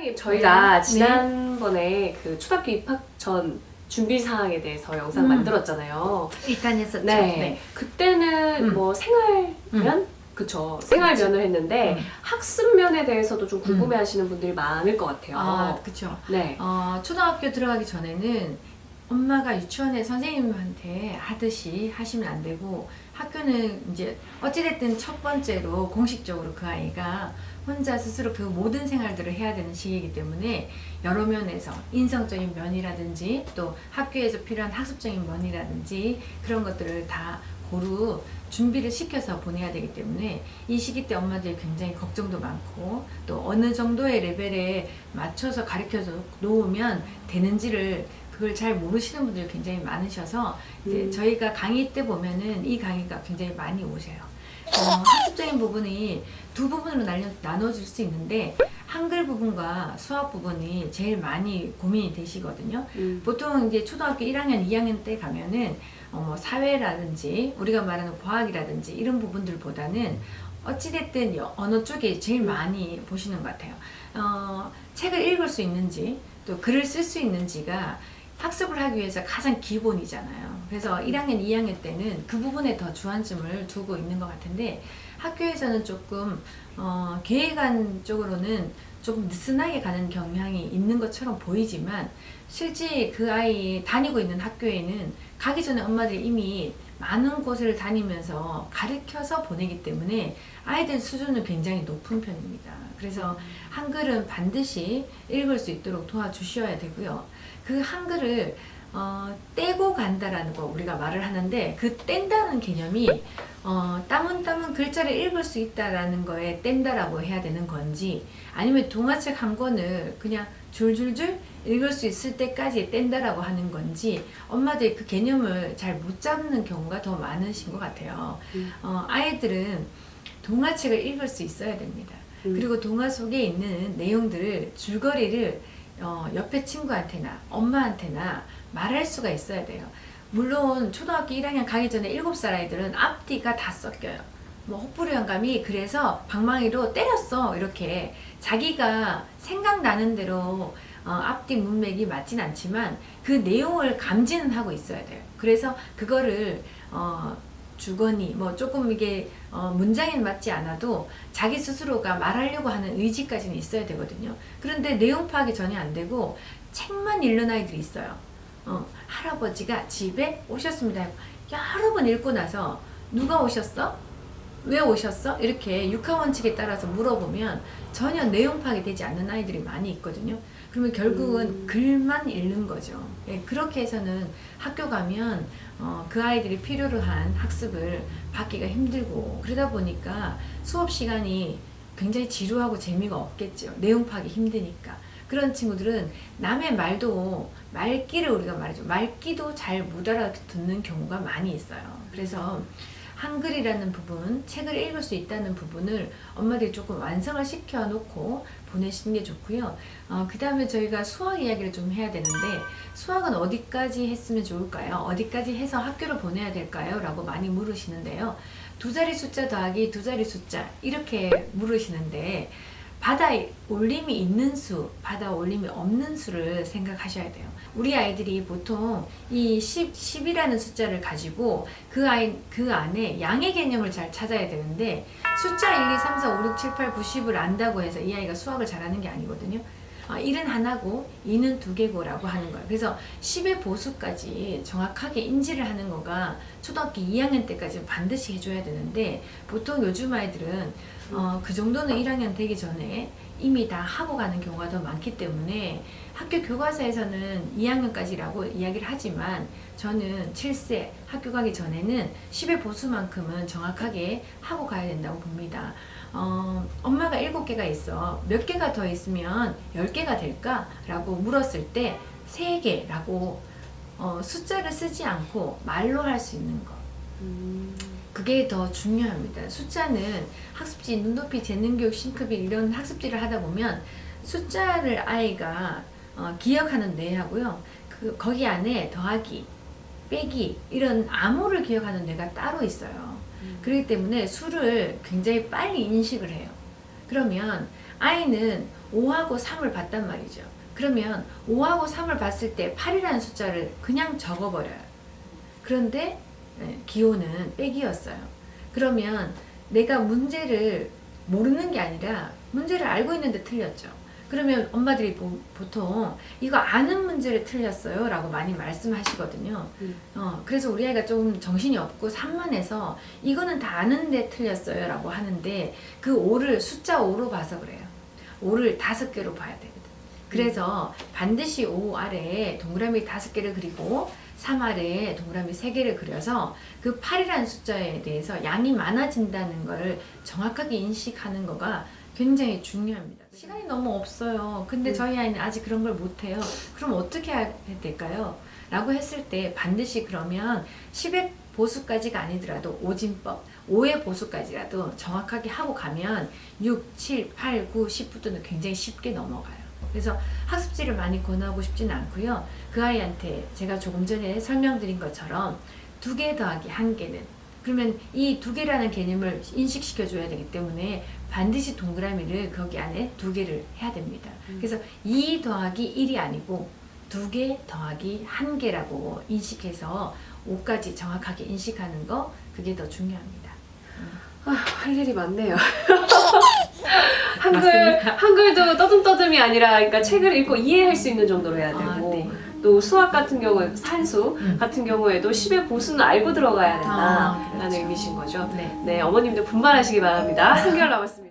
선생님 저희가 네. 지난번에 그 초등학교 입학 전 준비 사항에 대해서 영상 음. 만들었잖아요. 일단 했었죠. 네. 그때는 음. 뭐 생활면 그쵸 생활면을 했는데 음. 학습면에 대해서도 좀 궁금해 하시는 분들이 많을 것 같아요. 아, 그쵸. 네. 어, 초등학교 들어가기 전에는 엄마가 유치원에 선생님한테 하듯이 하시면 안 되고 학교는 이제 어찌됐든 첫 번째로 공식적으로 그 아이가 혼자 스스로 그 모든 생활들을 해야 되는 시기이기 때문에 여러 면에서 인성적인 면이라든지 또 학교에서 필요한 학습적인 면이라든지 그런 것들을 다 고루 준비를 시켜서 보내야 되기 때문에 이 시기 때 엄마들이 굉장히 걱정도 많고 또 어느 정도의 레벨에 맞춰서 가르쳐서 놓으면 되는지를 그걸 잘 모르시는 분들이 굉장히 많으셔서 이제 음. 저희가 강의 때 보면은 이 강의가 굉장히 많이 오세요. 어, 학습적인 부분이 두 부분으로 나눠, 나눠질 수 있는데 한글 부분과 수학 부분이 제일 많이 고민이 되시거든요. 음. 보통 이제 초등학교 1학년, 2학년 때 가면은 어, 뭐 사회라든지 우리가 말하는 과학이라든지 이런 부분들보다는 어찌됐든 여- 언어 쪽에 제일 많이 보시는 것 같아요. 어, 책을 읽을 수 있는지 또 글을 쓸 수 있는지가 학습을 하기 위해서 가장 기본이잖아요. 그래서 1학년, 2학년 때는 그 부분에 더 주안점을 두고 있는 것 같은데 학교에서는 조금 어, 계획안 쪽으로는 조금 느슨하게 가는 경향이 있는 것처럼 보이지만 실제 그 아이 다니고 있는 학교에는 가기 전에 엄마들이 이미 많은 곳을 다니면서 가르쳐서 보내기 때문에 아이들 수준은 굉장히 높은 편입니다. 그래서 한글은 반드시 읽을 수 있도록 도와주셔야 되고요. 그 한글을 어, 떼고 간다라는 거 우리가 말을 하는데 그 뗀다는 개념이 어, 따문따문 글자를 읽을 수 있다라는 거에 뗀다라고 해야 되는 건지 아니면 동화책 한 권을 그냥 줄줄줄 읽을 수 있을 때까지 뗀다라고 하는 건지 엄마들이 그 개념을 잘 못 잡는 경우가 더 많으신 것 같아요. 음. 어, 아이들은 동화책을 읽을 수 있어야 됩니다. 음. 그리고 동화 속에 있는 내용들을 줄거리를 어, 옆에 친구한테나 엄마한테나 말할 수가 있어야 돼요. 물론 초등학교 1학년 가기 전에 7살 아이들은 앞뒤가 다 섞여요. 뭐 혹부리 영감이 그래서 방망이로 때렸어 이렇게 자기가 생각나는 대로 어, 앞뒤 문맥이 맞진 않지만 그 내용을 감지는 하고 있어야 돼요. 그래서 그거를 어, 주거니 뭐 조금 이게 어, 문장에는 맞지 않아도 자기 스스로가 말하려고 하는 의지까지는 있어야 되거든요. 그런데 내용 파악이 전혀 안 되고 책만 읽는 아이들이 있어요. 어, 할아버지가 집에 오셨습니다. 여러 번 읽고 나서 누가 오셨어? 왜 오셨어? 이렇게 육하원칙에 따라서 물어보면 전혀 내용 파악이 되지 않는 아이들이 많이 있거든요. 그러면 결국은 음. 글만 읽는 거죠. 예, 그렇게 해서는 학교 가면 어, 그 아이들이 필요로 한 학습을 받기가 힘들고 그러다 보니까 수업 시간이 굉장히 지루하고 재미가 없겠죠. 내용 파악이 힘드니까. 그런 친구들은 남의 말도 말귀를 우리가 말이죠. 말귀도 잘 못 알아듣는 경우가 많이 있어요. 그래서 한글이라는 부분, 책을 읽을 수 있다는 부분을 엄마들이 조금 완성을 시켜 놓고 보내시는 게 좋고요. 어, 그 다음에 저희가 수학 이야기를 좀 해야 되는데, 수학은 어디까지 했으면 좋을까요? 어디까지 해서 학교를 보내야 될까요? 라고 많이 물으시는데요. 두 자리 숫자 더하기 두 자리 숫자, 이렇게 물으시는데, 바다 올림이 있는 수, 바다 올림이 없는 수를 생각하셔야 돼요. 우리 아이들이 보통 이 10, 10이라는 숫자를 가지고 그 아이, 그 안에 양의 개념을 잘 찾아야 되는데 숫자 1, 2, 3, 4, 5, 6, 7, 8, 9, 10을 안다고 해서 이 아이가 수학을 잘하는 게 아니거든요. 어, 1은 하나고 2는 두 개고 라고 하는 거예요. 그래서 10의 보수까지 정확하게 인지를 하는 거가 초등학교 2학년 때까지 반드시 해줘야 되는데 보통 요즘 아이들은 어, 그 정도는 1학년 되기 전에 이미 다 하고 가는 경우가 더 많기 때문에 학교 교과서에서는 2학년까지라고 이야기를 하지만 저는 7세 학교 가기 전에는 10의 보수만큼은 정확하게 하고 가야 된다고 봅니다. 어, 엄마가 7개가 있어. 몇 개가 더 있으면 10개가 될까? 라고 물었을 때 3개라고 어, 숫자를 쓰지 않고 말로 할 수 있는 거. 음. 그게 더 중요합니다. 숫자는 학습지, 눈높이, 재능교육, 싱크비 이런 학습지를 하다 보면 숫자를 아이가 어, 기억하는 뇌하고요. 그 거기 안에 더하기, 빼기 이런 암호를 기억하는 뇌가 따로 있어요. 음. 그렇기 때문에 수를 굉장히 빨리 인식을 해요. 그러면 아이는 5하고 3을 봤단 말이죠. 그러면 5하고 3을 봤을 때 8이라는 숫자를 그냥 적어버려요. 그런데 예, 기호는 빼기였어요. 그러면 내가 문제를 모르는 게 아니라 문제를 알고 있는데 틀렸죠. 그러면 엄마들이 보, 통 이거 아는 문제를 틀렸어요 라고 많이 말씀하시거든요. 음. 어, 그래서 우리 아이가 좀 정신이 없고 산만해서 이거는 다 아는데 틀렸어요 라고 하는데 그 5를 숫자 5로 봐서 그래요. 5를 다섯 개로 봐야 되거든. 그래서 반드시 5 아래에 동그라미 다섯 개를 그리고 3 아래에 동그라미 세 개를 그려서 그 8이라는 숫자에 대해서 양이 많아진다는 걸 정확하게 인식하는 거가 굉장히 중요합니다. 시간이 너무 없어요. 근데 음. 저희 아이는 아직 그런 걸 못해요. 그럼 어떻게 해야 될까요? 라고 했을 때 반드시 그러면 10의 보수까지가 아니더라도 오진법, 5의 보수까지라도 정확하게 하고 가면 6, 7, 8, 9, 10부터는 굉장히 쉽게 넘어가요. 그래서 학습지를 많이 권하고 싶지는 않고요. 그 아이한테 제가 조금 전에 설명드린 것처럼 두 개 더하기 한 개는 그러면 이 두 개라는 개념을 인식시켜 줘야 되기 때문에 반드시 동그라미를 거기 안에 두 개를 해야 됩니다. 음. 그래서 2 더하기 1이 아니고 두 개 더하기 한 개라고 인식해서 5까지 정확하게 인식하는 거 그게 더 중요합니다. 아, 할 일이 많네요. 한글 맞습니다. 한글도 떠듬떠듬이 아니라 그러니까 책을 읽고 이해할 수 있는 정도로 해야 되고 아, 네. 또 수학 같은 경우에 산수 음. 같은 경우에도 10의 보수는 알고 들어가야 아, 된다라는 그렇죠. 의미신 거죠. 네. 네, 어머님들 분발하시기 바랍니다. 3개월 남았습니다.